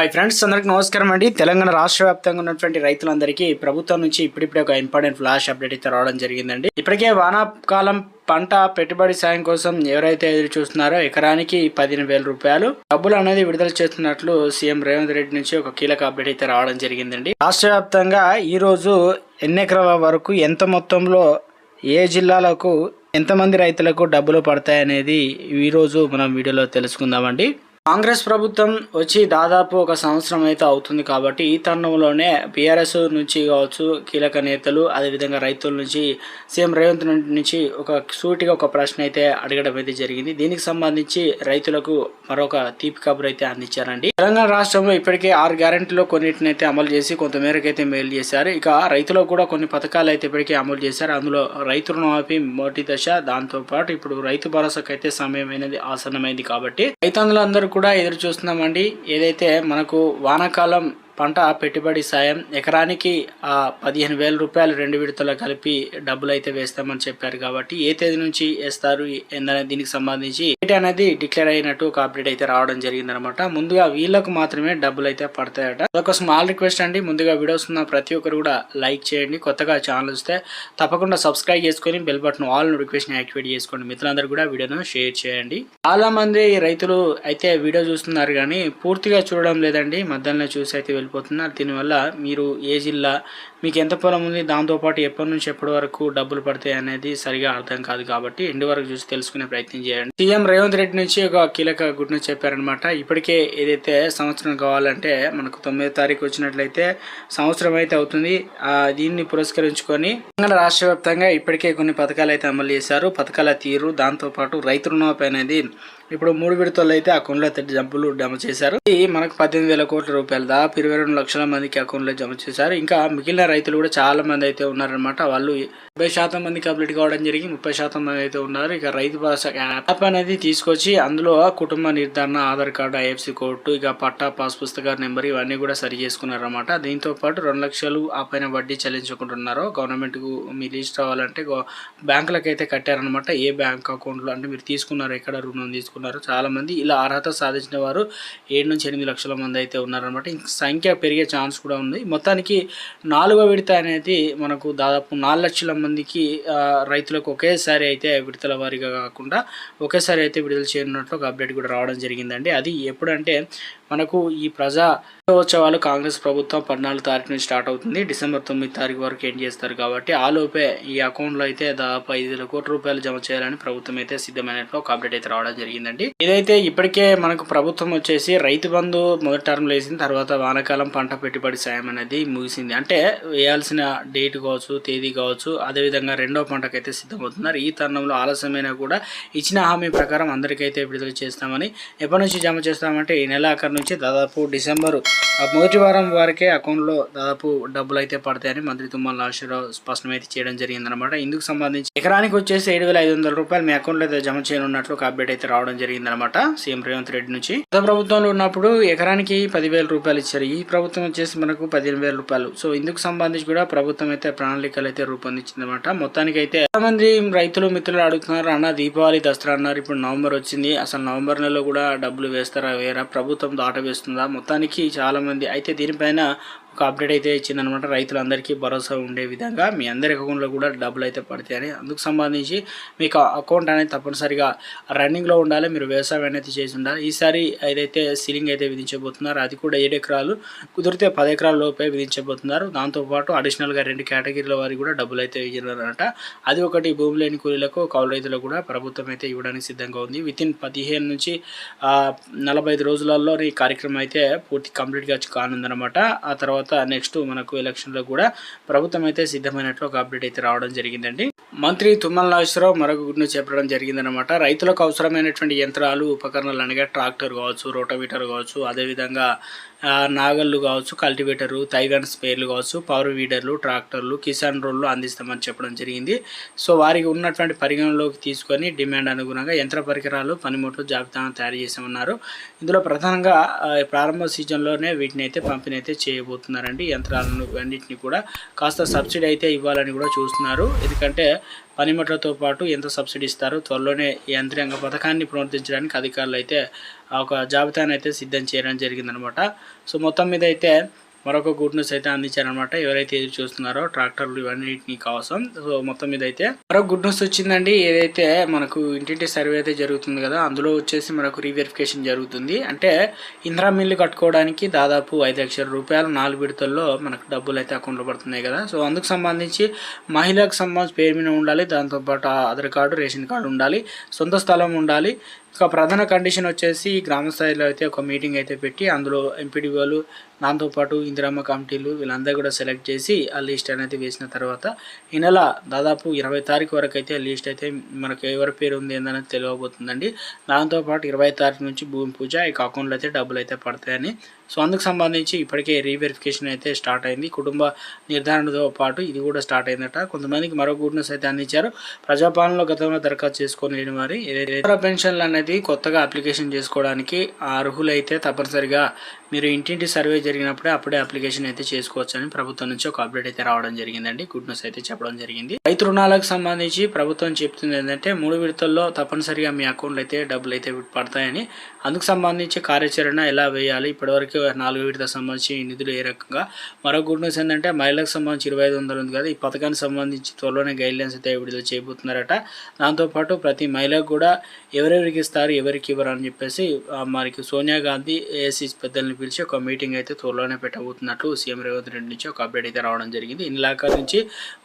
Hi friends అందరికి నమస్కారం అండి. తెలంగాణ రాష్ట్ర వ్యాప్తంగా ఉన్నటువంటి రైతులందరికీ ప్రభుత్వం నుంచి ఇప్పుడిప్పుడే ఒక ఇంపార్టెంట్ ఫ్లాష్ అప్డేట్ అయితే రావడం జరిగిందండి. ఇప్పటికే వానాకాలం పంట పెట్టుబడి సాయం కోసం ఎవరైతే ఎదురు చూస్తున్నారో ఎకరానికి పదిహేను వేల రూపాయలు డబ్బులు అనేది విడుదల చేస్తున్నట్లు సీఎం రేవంత్ రెడ్డి నుంచి ఒక కీలక అప్డేట్ అయితే రావడం జరిగిందండి. రాష్ట్ర వ్యాప్తంగా ఈరోజు ఎన్ని ఎకరాల వరకు ఎంత మొత్తంలో ఏ జిల్లాలకు ఎంతమంది రైతులకు డబ్బులు పడతాయనేది ఈరోజు మనం వీడియోలో తెలుసుకుందామండి. కాంగ్రెస్ ప్రభుత్వం వచ్చి దాదాపు ఒక సంవత్సరం అయితే అవుతుంది కాబట్టి ఈ తరుణంలోనే బీఆర్ఎస్ నుంచి కావచ్చు కీలక నేతలు అదేవిధంగా రైతుల నుంచి సీఎం రేవంత్ నుంచి ఒక సూటిగా ఒక ప్రశ్న అయితే అడగడం అయితే జరిగింది. దీనికి సంబంధించి రైతులకు మరొక తీపి కబురు అయితే అందించారండి. తెలంగాణ రాష్ట్రంలో ఇప్పటికే ఆరు గ్యారెంటీలో కొన్నిటిని అయితే అమలు చేసి కొంతమేరకు అయితే మేలు చేశారు. ఇక రైతులకు కూడా కొన్ని పథకాలు అయితే ఇప్పటికే అమలు చేశారు. అందులో రైతు రుణమాఫీ మొదటి దశ దాంతో పాటు ఇప్పుడు రైతు భరోసాకు అయితే సమయం ఆసన్నమైంది కాబట్టి రైతులందరూ కూడా ఎదురు చూస్తున్నామండి ఏదైతే మనకు వానాకాలం పంట పెట్టుబడి సాయం. ఎకరానికి ఆ పదిహేను వేల రూపాయలు రెండు విడతలు కలిపి డబ్బులు అయితే వేస్తామని చెప్పారు కాబట్టి ఏ తేదీ నుంచి వేస్తారు ఏందనే దీనికి సంబంధించి డేట్ అనేది డిక్లేర్ అయినట్టు ఒక అప్డేట్ అయితే రావడం జరిగింది అనమాట ముందుగా వీళ్ళకు మాత్రమే డబ్బులు అయితే పడతాయట. అదొక స్మాల్ రిక్వెస్ట్ అండి. ముందుగా వీడియోస్ ఉన్న ప్రతి ఒక్కరు కూడా లైక్ చేయండి. కొత్తగా ఛానల్ వస్తే తప్పకుండా సబ్స్క్రైబ్ చేసుకొని bell button all notification activate చేసుకోండి. మిత్రులందరూ కూడా వీడియోను షేర్ చేయండి. చాలా మంది రైతులు అయితే వీడియో చూస్తున్నారు కానీ పూర్తిగా చూడడం లేదండి. మధ్యలో చూసి అయితే వెళ్ళిపోతున్నారు దీనివల్ల మీరు ఏ జిల్లా మీకు ఎంత పొలం ఉంది దాంతోపాటు ఎప్పటి నుంచి ఎప్పటి వరకు డబ్బులు పడతాయి అనేది సరిగా అర్థం కాదు కాబట్టి ఎండు వరకు చూసి తెలుసుకునే ప్రయత్నం చేయండి. సీఎం రేవంత్ రెడ్డి నుంచి ఒక కీలక గుడ్ను చెప్పారనమాట ఇప్పటికే ఏదైతే సంవత్సరం కావాలంటే మనకు తొమ్మిదో తారీఖు వచ్చినట్లయితే సంవత్సరం అయితే అవుతుంది. దీన్ని పురస్కరించుకొని తెలంగాణ రాష్ట్ర వ్యాప్తంగా ఇప్పటికే కొన్ని పథకాలు అయితే అమలు చేశారు. పథకాల తీరు దాంతోపాటు రైతు రుణమాఫీ అనేది ఇప్పుడు మూడు విడతల్లో అయితే అకౌంట్లో అయితే జంపులు జమ చేశారు. ఇది మనకు పద్దెనిమిది వేల కోట్ల రూపాయలు దాదాపు ఇరవై రెండు లక్షల మందికి అకౌంట్లో జమ చేశారు. ఇంకా మిగిలిన రైతులు కూడా చాలా మంది అయితే ఉన్నారనమాట వాళ్ళు ముప్పై శాతం మంది కంప్లీట్ కావడం జరిగి ముప్పై శాతం మంది అయితే ఉన్నారు. ఇక రైతు భరోసా యాప్ అనేది తీసుకొచ్చి అందులో కుటుంబ నిర్ధారణ ఆధార్ కార్డు ఐఎఫ్సి కోర్టు ఇక పట్టా పాస్ పుస్తక నెంబర్ ఇవన్నీ కూడా సరి చేసుకున్నారన్నమాట. దీంతో పాటు రెండు లక్షలు ఆ పైన వడ్డీ చెల్లించుకుంటున్నారు. గవర్నమెంట్కు మీ లిస్ట్ రావాలంటే బ్యాంకులకు అయితే కట్టారనమాట ఏ బ్యాంక్ అకౌంట్లో అంటే మీరు తీసుకున్నారు ఎక్కడ రుణం తీసుకున్నారు చాలా చాలామంది ఇలా అర్హత సాధించిన వారు ఏడు నుంచి ఎనిమిది లక్షల మంది అయితే ఉన్నారనమాట సంఖ్య పెరిగే ఛాన్స్ కూడా ఉంది. మొత్తానికి నాలుగో విడత అనేది మనకు దాదాపు నాలుగు లక్షల మందికి రైతులకు ఒకేసారి అయితే విడతల వారీగా కాకుండా ఒకేసారి అయితే విడుదల చేయనున్నట్లు ఒక అప్డేట్ కూడా రావడం జరిగిందండి. అది ఎప్పుడంటే మనకు ఈ ప్రజా ఉత్సవాలు కాంగ్రెస్ ప్రభుత్వం పద్నాలుగు తారీఖు నుంచి స్టార్ట్ అవుతుంది. డిసెంబర్ తొమ్మిది తారీఖు వరకు ఎండ్ చేస్తారు కాబట్టి ఆ లోపే ఈ అకౌంట్లో అయితే దాదాపు ఐదు వేల కోట్ల రూపాయలు జమ చేయాలని ప్రభుత్వం అయితే సిద్ధమైనట్లు ఒక అప్డేట్ అయితే రావడం జరిగిందండి. ఇదైతే ఇప్పటికే మనకు ప్రభుత్వం వచ్చేసి రైతు బంధు మొదటి టర్మ్ వేసింది. తర్వాత వానాకాలం పంట పెట్టుబడి సాయం అనేది ముగిసింది. అంటే వేయాల్సిన డేట్ కావచ్చు తేదీ కావచ్చు అదేవిధంగా రెండో పంటకైతే సిద్ధమవుతున్నారు. ఈ తరుణంలో ఆలస్యమైనా కూడా ఇచ్చిన హామీ ప్రకారం అందరికైతే విడుదల చేస్తామని ఎప్పటి నుంచి జమ చేస్తామంటే ఈ నెల ఆఖరి నుంచి దాదాపు డిసెంబర్ మొదటి వారం వారికే అకౌంట్లో దాదాపు డబ్బులు అయితే పడతాయని మంత్రి తుమ్మల నాగేశ్వరరావు స్పష్టం అయితే చేయడం జరిగిందనమాట ఇందుకు సంబంధించి ఎకరానికి వచ్చేసి ఏడు వేల ఐదు వందల రూపాయలు మీ అకౌంట్లో అయితే జమ చేయనున్నట్లు ఒక అప్డేట్ అయితే రావడం జరిగిందనమాట సీఎం రేవంత్ రెడ్డి నుంచి. గత ప్రభుత్వంలో ఉన్నప్పుడు ఎకరానికి పదివేల రూపాయలు ఇచ్చారు. ఈ ప్రభుత్వం వచ్చేసి మనకు పదిహేను వేల రూపాయలు. సో ఇందుకు సంబంధించి కూడా ప్రభుత్వం అయితే ప్రణాళికలు అయితే రూపొందించిందనమాట మొత్తానికి అయితే చాలా మంది రైతులు మిత్రులు అడుగుతున్నారు అన్న దీపావళి దసరా అన్నారు. ఇప్పుడు నవంబర్ వచ్చింది. అసలు నవంబర్ నెలలో కూడా డబ్బులు వేస్తారా వేరా ప్రభుత్వం ఆట వేస్తుందా? మొత్తానికి చాలామంది అయితే దీనిపైన ఒక అప్డేట్ అయితే ఇచ్చిందనమాట. రైతులందరికీ భరోసా ఉండే విధంగా మీ అందరి అకౌంట్లో కూడా డబ్బులు అయితే పడతాయని. అందుకు సంబంధించి మీకు అకౌంట్ అనేది తప్పనిసరిగా రన్నింగ్లో ఉండాలి. మీరు వ్యవసాయం అనేది చేసి ఉండాలి. ఈసారి ఏదైతే సీలింగ్ అయితే విధించబోతున్నారు అది కూడా ఏడు ఎకరాలు కుదిరితే పది ఎకరాల లోపే విధించబోతున్నారు. దాంతోపాటు అడిషనల్గా రెండు కేటగిరీల వారికి కూడా డబ్బులు అయితే ఇవ్వాలన్నమాట అది ఒకటి భూమి లేని కూలీలకు కౌలు రైతులకు కూడా ప్రభుత్వం అయితే ఇవ్వడానికి సిద్ధంగా ఉంది. విత్ ఇన్ పదిహేను నుంచి నలభై ఐదు రోజులలో ఈ కార్యక్రమం అయితే పూర్తి కంప్లీట్గా కానుందనమాట. ఆ తర్వాత నెక్స్ట్ మనకు ఎలక్షన్లో కూడా ప్రభుత్వం అయితే సిద్ధమైనట్లు ఒక అప్డేట్ అయితే రావడం జరిగిందండి. మంత్రి తుమ్మల నాగేశ్వరరావు మరొక గుడిని చెప్పడం జరిగిందనమాట రైతులకు అవసరమైనటువంటి యంత్రాలు ఉపకరణాలు అనగా ట్రాక్టర్ కావచ్చు రోటోవీటర్ కావచ్చు అదేవిధంగా నాగళ్ళు కావచ్చు కల్టివేటరు తైగన్ స్పేర్లు కావచ్చు పవర్ వీడర్లు ట్రాక్టర్లు కిసాన్ రోడ్లు అందిస్తామని చెప్పడం జరిగింది. సో వారికి ఉన్నటువంటి పరిగణలోకి తీసుకొని డిమాండ్ అనుగుణంగా యంత్ర పరికరాలు పనిముట్లు జాబితాను తయారు చేసామన్నారు ఇందులో ప్రధానంగా ప్రారంభ సీజన్లోనే వీటిని అయితే పంపిణీ అయితే చేయబోతున్నారండి యంత్రాలను అన్నింటినీ కూడా కాస్త సబ్సిడీ అయితే ఇవ్వాలని కూడా చూస్తున్నారు. ఎందుకంటే పనిముట్లతో పాటు ఎంత సబ్సిడీ ఇస్తారు త్వరలోనే యంత్రాంగ పథకాన్ని పునరుద్ధరించడానికి అధికారులు అయితే ఒక జాబితాను అయితే సిద్ధం చేయడం జరిగిందనమాట. సో మొత్తం మీద అయితే మరొక గుడ్ న్యూస్ అయితే అందించారనమాట ఎవరైతే ఎదురు చూస్తున్నారో ట్రాక్టర్లు ఇవన్నిటిని కోసం. సో మొత్తం మీద అయితే మరొక గుడ్ న్యూస్ వచ్చిందండి. ఏదైతే మనకు ఇంటింటి సర్వే అయితే జరుగుతుంది కదా అందులో వచ్చేసి మనకు రీవెరిఫికేషన్ జరుగుతుంది. అంటే ఇందిరా మిల్లు కట్టుకోవడానికి దాదాపు ఐదు లక్షల రూపాయలు నాలుగు విడతల్లో మనకు డబ్బులు అయితే అకౌంట్లో పడుతున్నాయి కదా. సో అందుకు సంబంధించి మహిళకు సంబంధించి పేరు మీద ఉండాలి. దాంతోపాటు ఆధార్ కార్డు రేషన్ కార్డు ఉండాలి. సొంత స్థలం ఉండాలి. ఇక ప్రధాన కండిషన్ వచ్చేసి గ్రామ స్థాయిలో అయితే ఒక మీటింగ్ అయితే పెట్టి అందులో ఎంపీడీఓలు దాంతోపాటు ఇందిరామ్మ కమిటీలు వీళ్ళందరూ కూడా సెలెక్ట్ చేసి ఆ లిస్ట్ అనేది వేసిన తర్వాత ఈ నెల దాదాపు ఇరవై తారీఖు వరకు అయితే లిస్ట్ అయితే మనకు ఎవరి పేరు ఉంది ఏందనేది తెలియబోతుందండి. దాంతోపాటు ఇరవై తారీఖు నుంచి భూమి పూజ ఇక అకౌంట్లో అయితే డబ్బులు అయితే పడతాయని సో అందుకు సంబంధించి ఇప్పటికే రీవెరిఫికేషన్ అయితే స్టార్ట్ అయింది. కుటుంబ నిర్ధారణతో పాటు ఇది కూడా స్టార్ట్ అయిందట. కొంతమందికి మరో గుడ్ న్యూస్ అయితే అందించారు. ప్రజాపాలనలో గతంలో దరఖాస్తు చేసుకొని మరి వారి పెన్షన్లు అనేది కొత్తగా అప్లికేషన్ చేసుకోవడానికి అర్హులైతే తప్పనిసరిగా మీరు ఇంటింటి సర్వే జరిగినప్పుడే అప్పుడే అప్లికేషన్ అయితే చేసుకోవచ్చు అని ప్రభుత్వం నుంచి ఒక అప్డేట్ అయితే రావడం జరిగిందండి. గుడ్ న్యూస్ అయితే చెప్పడం జరిగింది. రైతు రుణాలకు సంబంధించి ప్రభుత్వం చెప్తుంది ఏంటంటే మూడు విడతల్లో తప్పనిసరిగా మీ అకౌంట్లో అయితే డబ్బులు అయితే పడతాయని అందుకు సంబంధించి కార్యాచరణ ఎలా వేయాలి ఇప్పటివరకు నాలుగు విడత సంబంధించి నిధులు ఏ రకంగా మరో గుడ్ న్యూస్ ఏంటంటే మహిళలకు సంబంధించి ఇరవై ఐదు వందలు ఉంది కదా ఈ పథకానికి సంబంధించి త్వరలోనే గైడ్లైన్స్ అయితే విడుదల చేయబోతున్నారట. దాంతోపాటు ప్రతి మహిళకు కూడా ఎవరెవరికి ఇస్తారు ఎవరికి ఇవ్వరు అని చెప్పేసి మనకి సోనియా గాంధీ ఏసీ పెద్దల్ని పిలిచి ఒక మీటింగ్ అయితే త్వరలోనే పెట్టబోతున్నట్లు సీఎం రేవంత్ రెడ్డి నుంచి ఒక అప్డేట్ అయితే రావడం జరిగింది. ఈ నుంచి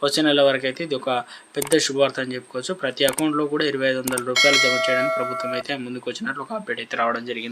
వచ్చే నెల వరకు అయితే ఇది ఒక పెద్ద శుభవార్త అని చెప్పుకోవచ్చు. ప్రతి అకౌంట్లో కూడా ఇరవై ఐదు వందల రూపాయలు జమ చేయడానికి ప్రభుత్వం అయితే ముందుకు వచ్చినట్లు ఒక అప్డేట్ అయితే రావడం జరిగింది.